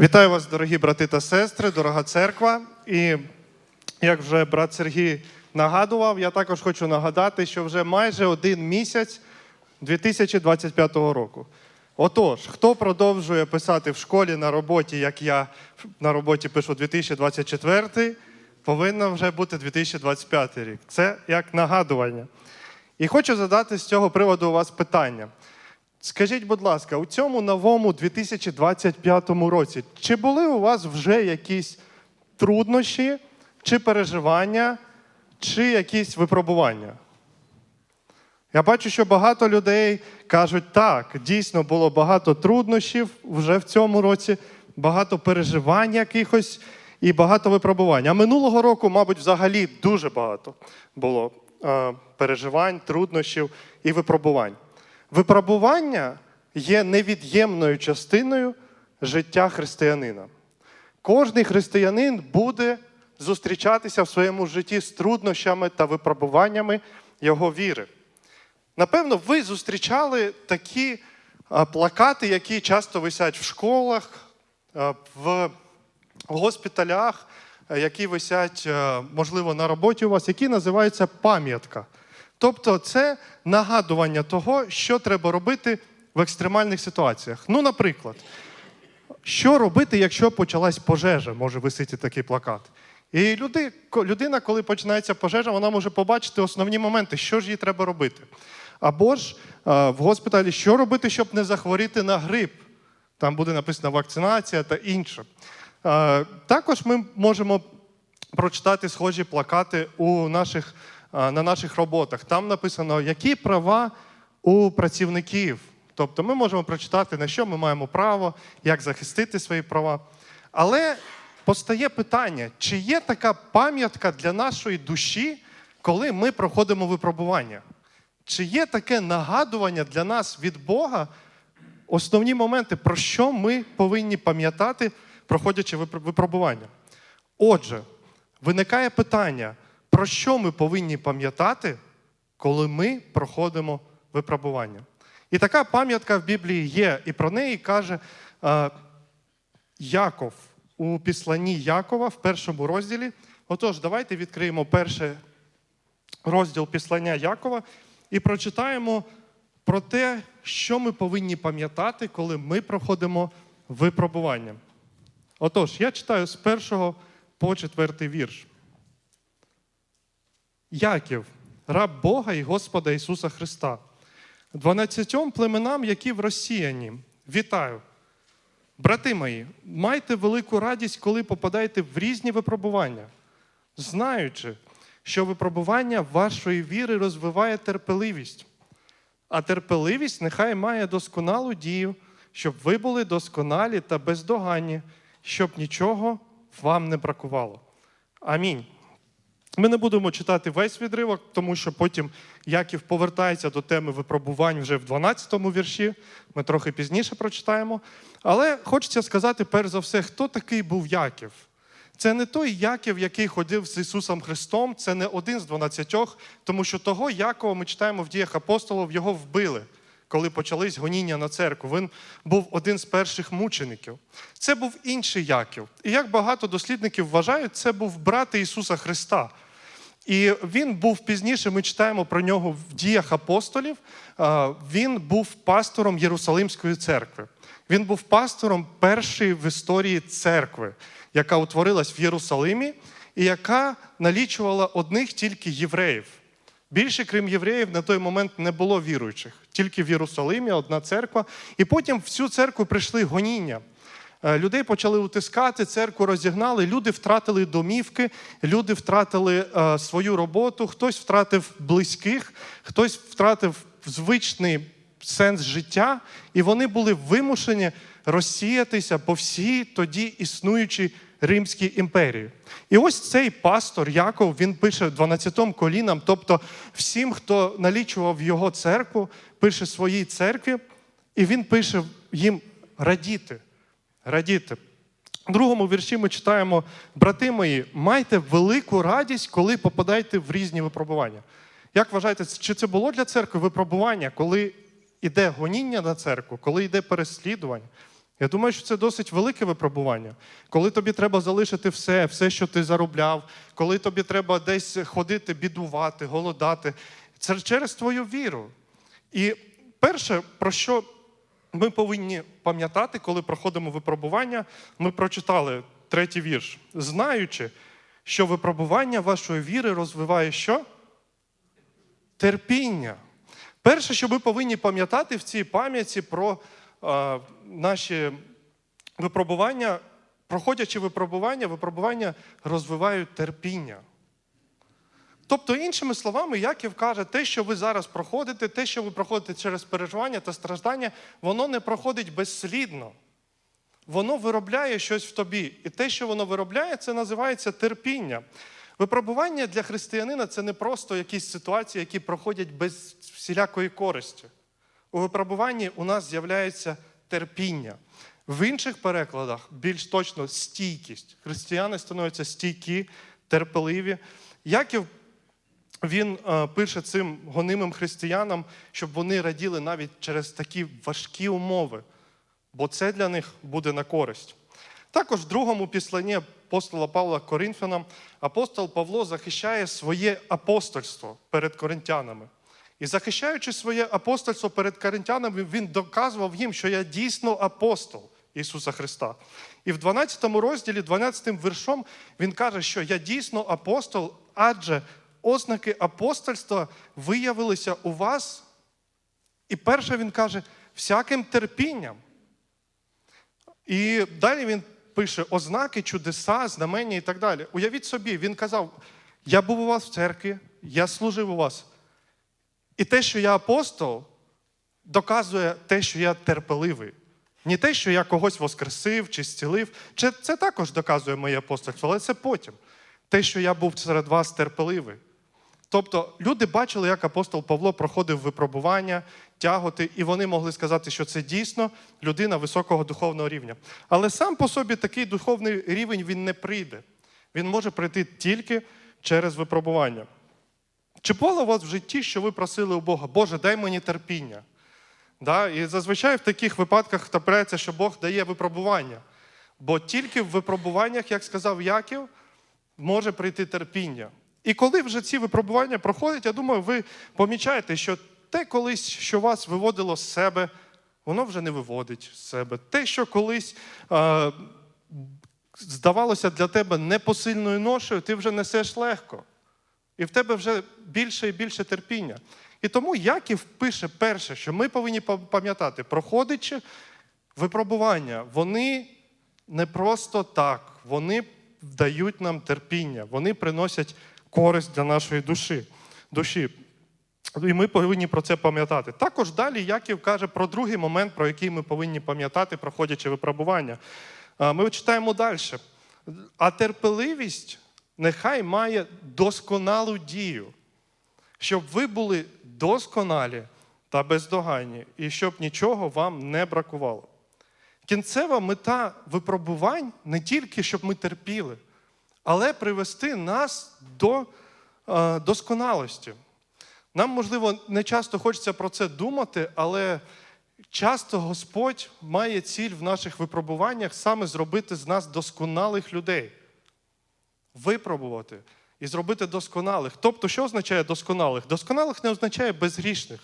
Вітаю вас, дорогі брати та сестри, дорога церква. І як вже брат Сергій нагадував, я також хочу нагадати, що вже майже один місяць 2025 року. Отож, хто продовжує писати в школі на роботі, як я на роботі пишу 2024, повинно вже бути 2025 рік. Це як нагадування. І хочу задати з цього приводу у вас питання. Скажіть, будь ласка, у цьому новому 2025 році, чи були у вас вже якісь труднощі, чи переживання, чи якісь випробування? Я бачу, що багато людей кажуть, так, дійсно було багато труднощів вже в цьому році, багато переживань якихось і багато випробувань. А минулого року, мабуть, взагалі дуже багато було е, переживань, труднощів і випробувань. Випробування є невід'ємною частиною життя християнина. Кожний християнин буде зустрічатися в своєму житті з труднощами та випробуваннями його віри. Напевно, ви зустрічали такі плакати, які часто висять в школах, в госпіталях, які висять, можливо, на роботі у вас, які називаються пам'ятка. Тобто, це нагадування того, що треба робити в екстремальних ситуаціях. Ну, наприклад, що робити, якщо почалась пожежа, може висіти такий плакат. І люди, людина, коли починається пожежа, вона може побачити основні моменти, що ж їй треба робити. Або ж в госпіталі, що робити, щоб не захворіти на грип. Там буде написана вакцинація та інше. Також ми можемо прочитати схожі плакати у наших, на наших роботах. Там написано, які права у працівників. Тобто ми можемо прочитати, на що ми маємо право, як захистити свої права. Але постає питання, чи є така пам'ятка для нашої душі, коли ми проходимо випробування? Чи є таке нагадування для нас від Бога, основні моменти, про що ми повинні пам'ятати, проходячи випр- випробування? Отже, виникає питання, про що ми повинні пам'ятати, коли ми проходимо випробування? І така пам'ятка в Біблії є, і про неї каже е, Яков у післанні Якова в першому розділі. Отож, давайте відкриємо перший розділ післання Якова і прочитаємо про те, що ми повинні пам'ятати, коли ми проходимо випробування. Отож, я читаю з першого по четвертий вірш. Яків, раб Бога і Господа Ісуса Христа, дванадцятьом племенам, які в розсіяні, вітаю. Брати мої, майте велику радість, коли попадаєте в різні випробування, знаючи, що випробування вашої віри розвиває терпеливість. А терпеливість нехай має досконалу дію, щоб ви були досконалі та бездоганні, щоб нічого вам не бракувало. Амінь. Ми не будемо читати весь відривок, тому що потім Яків повертається до теми випробувань вже в 12-му вірші. Ми трохи пізніше прочитаємо. Але хочеться сказати, перш за все, хто такий був Яків. Це не той Яків, який ходив з Ісусом Христом, це не один з дванадцятьох, тому що того Якова ми читаємо в діях апостолів, його вбили, коли почались гоніння на церкву. Він був один з перших мучеників. Це був інший Яків. І як багато дослідників вважають, це був брат Ісуса Христа. І він був пізніше, ми читаємо про нього в діях апостолів. Він був пастором Єрусалимської церкви. Він був пастором першої в історії церкви, яка утворилась в Єрусалимі і яка налічувала одних тільки євреїв. Більше, крім євреїв, на той момент не було віруючих. Тільки в Єрусалимі одна церква. І потім в цю церкву прийшли гоніння. Е, Людей почали утискати, церкву розігнали, люди втратили домівки, люди втратили е, свою роботу, хтось втратив близьких, хтось втратив звичний сенс життя, і вони були вимушені розсіятися по всій тоді існуючій Римській імперії. І ось цей пастор Яков він пише 12 колінам, тобто всім, хто налічував його церкву, пише своїй церкві, і він пише їм радіти радіти. В другому вірші ми читаємо: брати мої, майте велику радість, коли попадаєте в різні випробування. Як вважаєте, чи це було для церкви випробування, коли йде гоніння на церкву, коли йде переслідування? Я думаю, що це досить велике випробування. Коли тобі треба залишити все, все, що ти заробляв, коли тобі треба десь ходити, бідувати, голодати, це через твою віру. І перше, про що ми повинні пам'ятати, коли проходимо випробування, ми прочитали третій вірш, знаючи, що випробування вашої віри розвиває що? Терпіння. Перше, що ми повинні пам'ятати в цій пам'яті про е, наші випробування, проходячи випробування, випробування розвивають терпіння. Тобто, іншими словами, Яків каже, те, що ви зараз проходите, те, що ви проходите через переживання та страждання, воно не проходить безслідно. Воно виробляє щось в тобі. І те, що воно виробляє, це називається терпіння. Випробування для християнина це не просто якісь ситуації, які проходять без всілякої користі. У випробуванні у нас з'являється терпіння. В інших перекладах більш точно стійкість. Християни становляться стійкі, терпеливі. Яків він е, пише цим гонимим християнам, щоб вони раділи навіть через такі важкі умови, бо це для них буде на користь. Також в другому післанні апостола Павла Коринфянам апостол Павло захищає своє апостольство перед коринтянами. І захищаючи своє апостольство перед коринтянами, він доказував їм, що я дійсно апостол Ісуса Христа. І в 12 розділі, 12 віршом, він каже, що я дійсно апостол, адже ознаки апостольства виявилися у вас. І перше він каже, всяким терпінням. І далі він пише ознаки, чудеса, знамення і так далі. Уявіть собі, він казав: я був у вас в церкві, я служив у вас. І те, що я апостол, доказує те, що я терпеливий. Не те, що я когось воскресив чи зцілив. Це, також доказує моє апостольство, але це потім. Те, що я був серед вас терпеливий. Тобто люди бачили, як апостол Павло проходив випробування, тяготи, і вони могли сказати, що це дійсно людина високого духовного рівня. Але сам по собі такий духовний рівень він не прийде. Він може прийти тільки через випробування. Чи було у вас в житті, що ви просили у Бога, Боже, дай мені терпіння? Да? І зазвичай в таких випадках трапляється, що Бог дає випробування. Бо тільки в випробуваннях, як сказав Яків, може прийти терпіння. І коли вже ці випробування проходять, я думаю, ви помічаєте, що те колись, що вас виводило з себе, воно вже не виводить з себе. Те, що колись е, здавалося для тебе непосильною ношею, ти вже несеш легко. І в тебе вже більше і більше терпіння. І тому Яків пише перше, що ми повинні пам'ятати, проходячи випробування, вони не просто так, вони дають нам терпіння, вони приносять користь для нашої душі. душі. І ми повинні про це пам'ятати. Також далі Яків каже про другий момент, про який ми повинні пам'ятати, проходячи випробування. Ми читаємо далі. А терпеливість нехай має досконалу дію, щоб ви були досконалі та бездоганні, і щоб нічого вам не бракувало. Кінцева мета випробувань не тільки, щоб ми терпіли, але привести нас до е, досконалості. Нам, можливо, не часто хочеться про це думати, але часто Господь має ціль в наших випробуваннях саме зробити з нас досконалих людей. Випробувати і зробити досконалих. Тобто, що означає досконалих? Досконалих не означає безгрішних.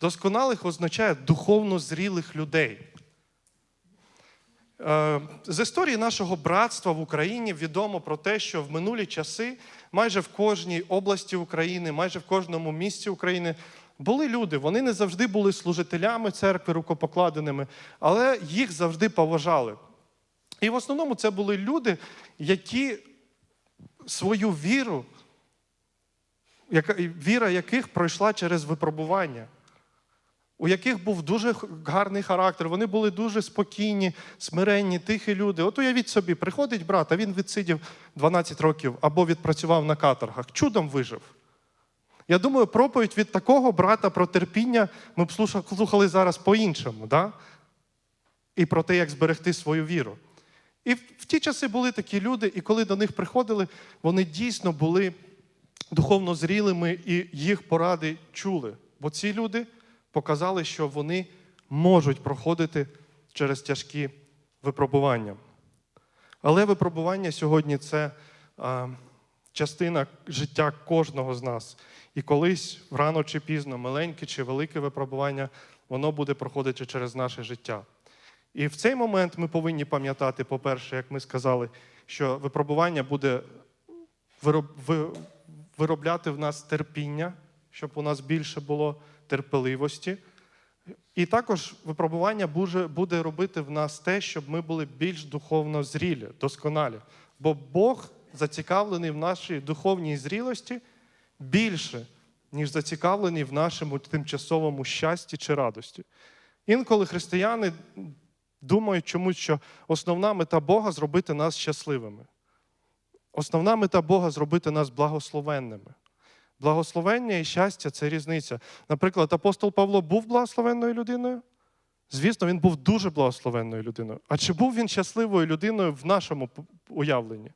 Досконалих означає духовно зрілих людей. Е, з історії нашого братства в Україні відомо про те, що в минулі часи майже в кожній області України, майже в кожному місті України були люди. Вони не завжди були служителями церкви рукопокладеними, але їх завжди поважали. І в основному це були люди, які свою віру, віра яких пройшла через випробування у яких був дуже гарний характер, вони були дуже спокійні, смиренні, тихі люди. От уявіть собі, приходить брат, а він відсидів 12 років або відпрацював на каторгах, чудом вижив. Я думаю, проповідь від такого брата про терпіння ми б слухали зараз по-іншому, да? і про те, як зберегти свою віру. І в ті часи були такі люди, і коли до них приходили, вони дійсно були духовно зрілими і їх поради чули. Бо ці люди показали, що вони можуть проходити через тяжкі випробування. Але випробування сьогодні це а, частина життя кожного з нас. І колись, рано чи пізно, маленьке чи велике випробування, воно буде проходити через наше життя. І в цей момент ми повинні пам'ятати, по-перше, як ми сказали, що випробування буде вироб- виробляти в нас терпіння, щоб у нас більше було терпеливості. І також випробування буде, робити в нас те, щоб ми були більш духовно зрілі, досконалі. Бо Бог зацікавлений в нашій духовній зрілості більше, ніж зацікавлений в нашому тимчасовому щасті чи радості. Інколи християни думають чомусь, що основна мета Бога зробити нас щасливими. Основна мета Бога зробити нас благословенними. Благословення і щастя це різниця. Наприклад, апостол Павло був благословенною людиною? Звісно, він був дуже благословенною людиною. А чи був він щасливою людиною в нашому уявленні?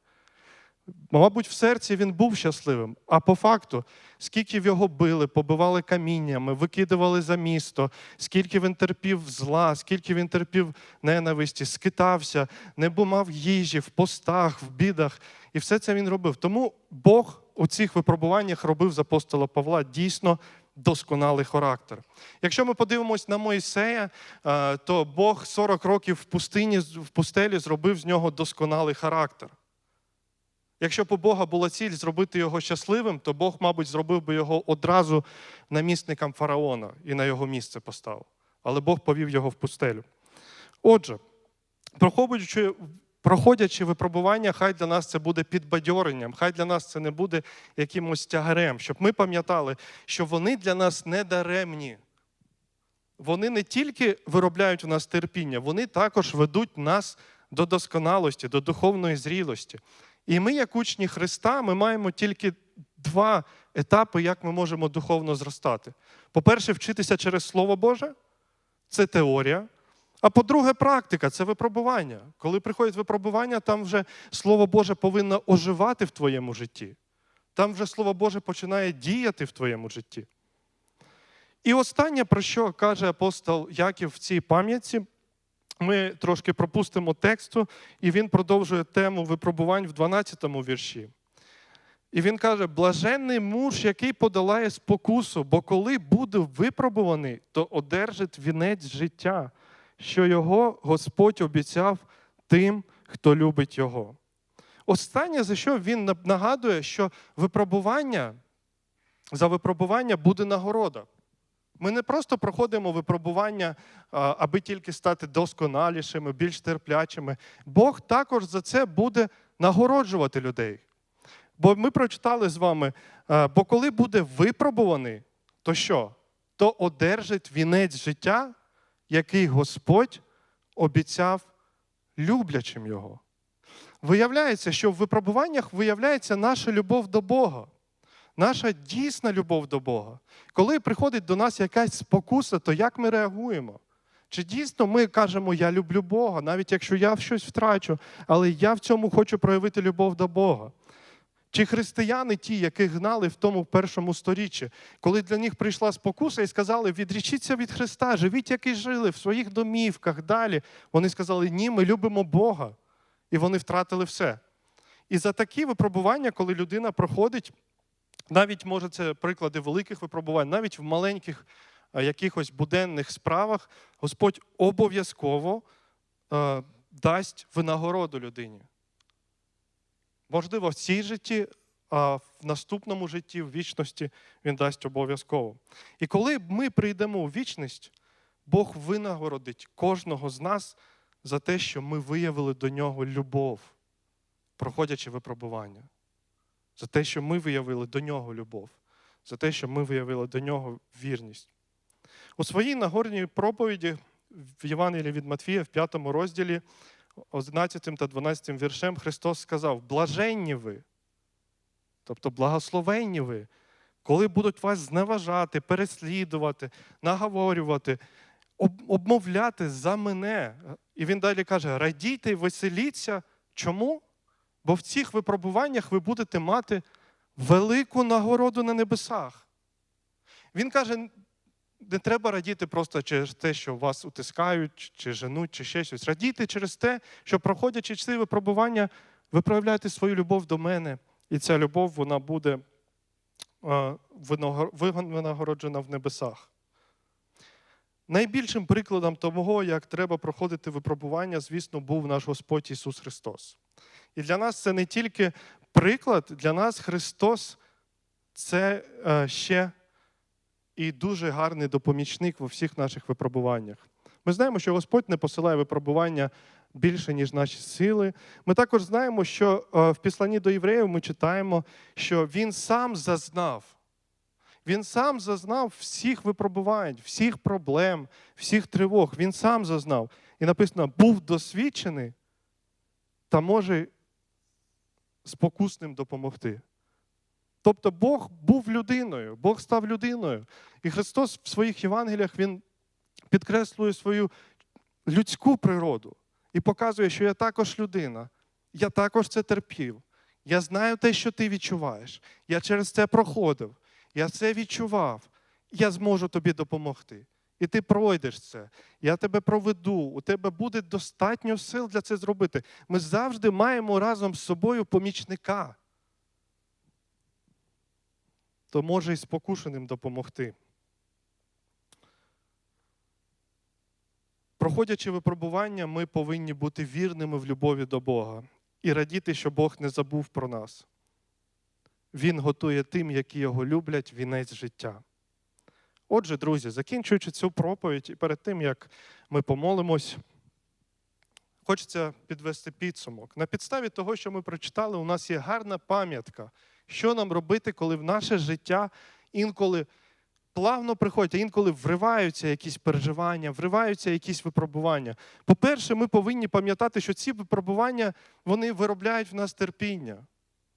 Мабуть, в серці він був щасливим, а по факту, скільки в його били, побивали каміннями, викидували за місто, скільки він терпів зла, скільки він терпів ненависті, скитався, не мав їжі в постах, в бідах. І все це він робив. Тому Бог у цих випробуваннях робив з апостола Павла дійсно досконалий характер. Якщо ми подивимось на Моїсея, е, то Бог 40 років в пустині, в пустелі зробив з нього досконалий характер. Якщо б у Бога була ціль зробити його щасливим, то Бог, мабуть, зробив би його одразу намісником фараона і на його місце поставив. Але Бог повів його в пустелю. Отже, проходячи, проходячи випробування, хай для нас це буде підбадьоренням, хай для нас це не буде якимось тягарем, щоб ми пам'ятали, що вони для нас не даремні. Вони не тільки виробляють у нас терпіння, вони також ведуть нас до досконалості, до духовної зрілості. І ми, як учні Христа, ми маємо тільки два етапи, як ми можемо духовно зростати. По-перше, вчитися через Слово Боже це теорія. А по-друге, практика це випробування. Коли приходять випробування, там вже Слово Боже повинно оживати в твоєму житті. Там вже Слово Боже починає діяти в твоєму житті. І останнє, про що каже апостол Яків в цій пам'ятці, ми трошки пропустимо тексту, і він продовжує тему випробувань в 12 вірші. І він каже: блаженний муж, який подолає спокусу, бо коли буде випробуваний, то одержить вінець життя, що його Господь обіцяв тим, хто любить його. Останнє, за що він нагадує, що випробування, за випробування буде нагорода. Ми не просто проходимо випробування, аби тільки стати досконалішими, більш терплячими. Бог також за це буде нагороджувати людей. Бо ми прочитали з вами, бо коли буде випробуваний, то що? То одержить вінець життя, який Господь обіцяв люблячим його. Виявляється, що в випробуваннях виявляється наша любов до Бога наша дійсна любов до Бога. Коли приходить до нас якась спокуса, то як ми реагуємо? Чи дійсно ми кажемо, я люблю Бога, навіть якщо я щось втрачу, але я в цьому хочу проявити любов до Бога? Чи християни ті, яких гнали в тому першому сторіччі, коли для них прийшла спокуса і сказали, відрічіться від Христа, живіть, як і жили, в своїх домівках далі. Вони сказали, ні, ми любимо Бога. І вони втратили все. І за такі випробування, коли людина проходить, навіть може це приклади великих випробувань, навіть в маленьких е, якихось буденних справах Господь обов'язково е, дасть винагороду людині. Можливо, в цій житті, а в наступному житті, в вічності він дасть обов'язково. І коли ми прийдемо у вічність, Бог винагородить кожного з нас за те, що ми виявили до нього любов, проходячи випробування за те, що ми виявили до нього любов, за те, що ми виявили до нього вірність. У своїй нагорній проповіді в Євангелії від Матфія, в 5 розділі, 11 та 12 віршем, Христос сказав: блаженні ви, тобто благословенні ви, коли будуть вас зневажати, переслідувати, наговорювати, обмовляти за мене. І він далі каже: радійте і веселіться. Чому? Бо в цих випробуваннях ви будете мати велику нагороду на небесах. Він каже: не треба радіти просто через те, що вас утискають, чи женуть, чи ще щось. Радійте через те, що проходячи ці випробування, ви проявляєте свою любов до мене, і ця любов вона буде е, винагороджена в небесах. Найбільшим прикладом того, як треба проходити випробування, звісно, був наш Господь Ісус Христос. І для нас це не тільки приклад, для нас Христос це е, ще і дуже гарний допомічник во всіх наших випробуваннях. Ми знаємо, що Господь не посилає випробування більше, ніж наші сили. Ми також знаємо, що е, в післанні до євреїв ми читаємо, що Він сам зазнав. Він сам зазнав всіх випробувань, всіх проблем, всіх тривог. Він сам зазнав. І написано, був досвідчений та може спокусним допомогти. Тобто Бог був людиною, Бог став людиною. І Христос в своїх Євангеліях Він підкреслює свою людську природу і показує, що я також людина, я також це терпів. Я знаю те, що ти відчуваєш. Я через це проходив. Я це відчував. Я зможу тобі допомогти. І ти пройдеш це. Я тебе проведу. У тебе буде достатньо сил для це зробити. Ми завжди маємо разом з собою помічника. То може і спокушеним допомогти. Проходячи випробування, ми повинні бути вірними в любові до Бога і радіти, що Бог не забув про нас. Він готує тим, які його люблять, вінець життя. Отже, друзі, закінчуючи цю проповідь, і перед тим, як ми помолимось, хочеться підвести підсумок. На підставі того, що ми прочитали, у нас є гарна пам'ятка, що нам робити, коли в наше життя інколи плавно приходять, а інколи вриваються якісь переживання, вриваються якісь випробування. По-перше, ми повинні пам'ятати, що ці випробування вони виробляють в нас терпіння.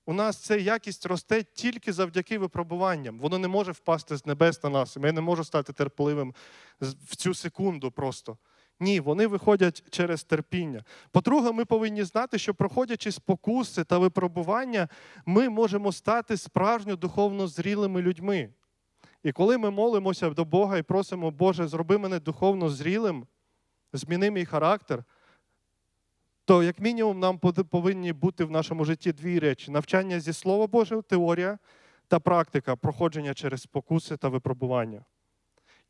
У нас ця якість росте тільки завдяки випробуванням. Воно не може впасти з небес на нас. Я не можу стати терпеливим в цю секунду просто. Ні, вони виходять через терпіння. По-друге, ми повинні знати, що проходячи спокуси та випробування, ми можемо стати справжньо духовно зрілими людьми. І коли ми молимося до Бога і просимо, Боже, зроби мене духовно зрілим, зміни мій характер, то як мінімум нам повинні бути в нашому житті дві речі: навчання зі Слова Божого, теорія та практика проходження через спокуси та випробування.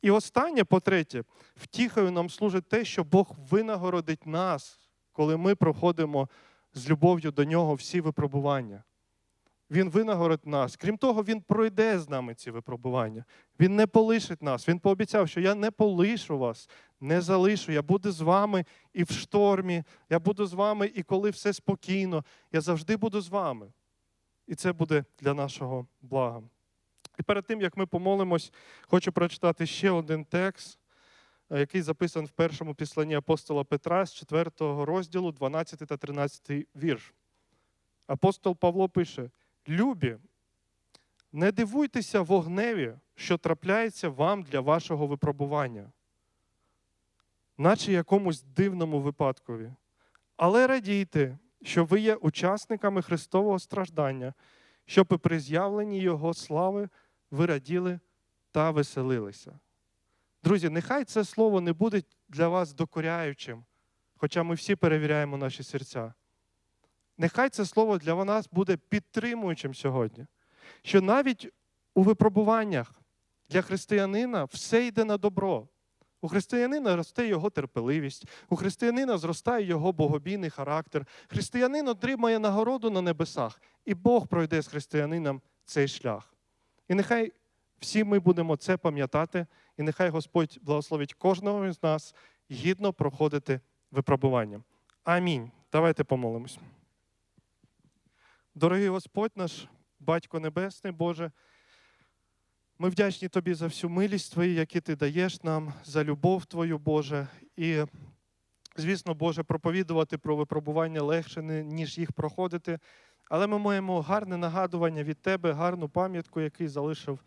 І останнє, по-третє, втіхою нам служить те, що Бог винагородить нас, коли ми проходимо з любов'ю до нього всі випробування. Він винагородить нас. Крім того, Він пройде з нами ці випробування. Він не полишить нас. Він пообіцяв, що я не полишу вас, не залишу. Я буду з вами і в штормі, я буду з вами, і коли все спокійно. Я завжди буду з вами. І це буде для нашого блага. І перед тим, як ми помолимось, хочу прочитати ще один текст, е, який записан в першому післанні апостола Петра з 4 розділу, 12 та 13 вірш. Апостол Павло пише: Любі, не дивуйтеся вогневі, що трапляється вам для вашого випробування, наче якомусь дивному випадкові. Але радійте, що ви є учасниками Христового страждання, щоб і при з'явленні Його слави ви раділи та веселилися. Друзі, нехай це слово не буде для вас докоряючим, хоча ми всі перевіряємо наші серця. Нехай це слово для нас буде підтримуючим сьогодні, що навіть у випробуваннях для християнина все йде на добро. У християнина росте його терпеливість, у християнина зростає його богобійний характер. Християнин отримає нагороду на небесах, і Бог пройде з християнином цей шлях. І нехай всі ми будемо це пам'ятати, і нехай Господь благословить кожного з нас гідно проходити випробування. Амінь. Давайте помолимось. Дорогий Господь наш, Батько Небесний, Боже, ми вдячні Тобі за всю милість Твою, яку Ти даєш нам, за любов Твою, Боже. І, звісно, Боже, проповідувати про випробування легше, ніж їх проходити. Але ми маємо гарне нагадування від Тебе, гарну пам'ятку, який залишив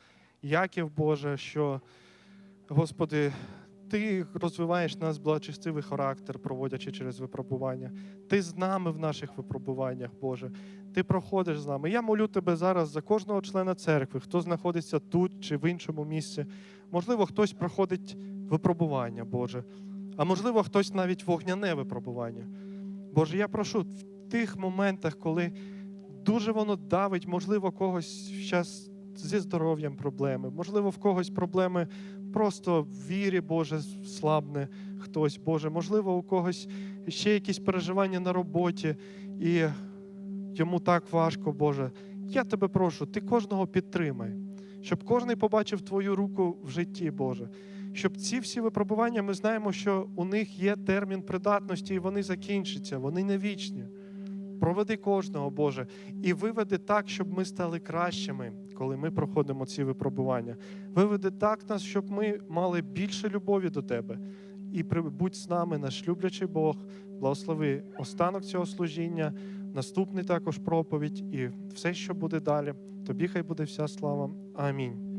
Яків, Боже, що, Господи, Ти розвиваєш нас благочестивий характер, проводячи через випробування. Ти з нами в наших випробуваннях, Боже. Ти проходиш з нами. Я молю Тебе зараз за кожного члена церкви, хто знаходиться тут чи в іншому місці. можливо, хтось проходить випробування, Боже, а можливо, хтось навіть вогняне випробування. Боже, я прошу в тих моментах, коли дуже воно давить, можливо, когось зараз зі здоров'ям проблеми, можливо, в когось проблеми просто в вірі, Боже, слабне хтось, Боже, можливо, у когось ще якісь переживання на роботі, і йому так важко, Боже. Я тебе прошу, ти кожного підтримай, щоб кожен побачив твою руку в житті, Боже. Щоб ці всі випробування, ми знаємо, що у них є термін придатності, і вони закінчаться, вони не вічні. Проведи кожного, Боже, і виведи так, щоб ми стали кращими, коли ми проходимо ці випробування. Виведи так нас, щоб ми мали більше любові до Тебе. І при- будь з нами, наш люблячий Бог, благослови останок цього служіння, наступний також проповідь і все, що буде далі. Тобі хай буде вся слава. Амінь.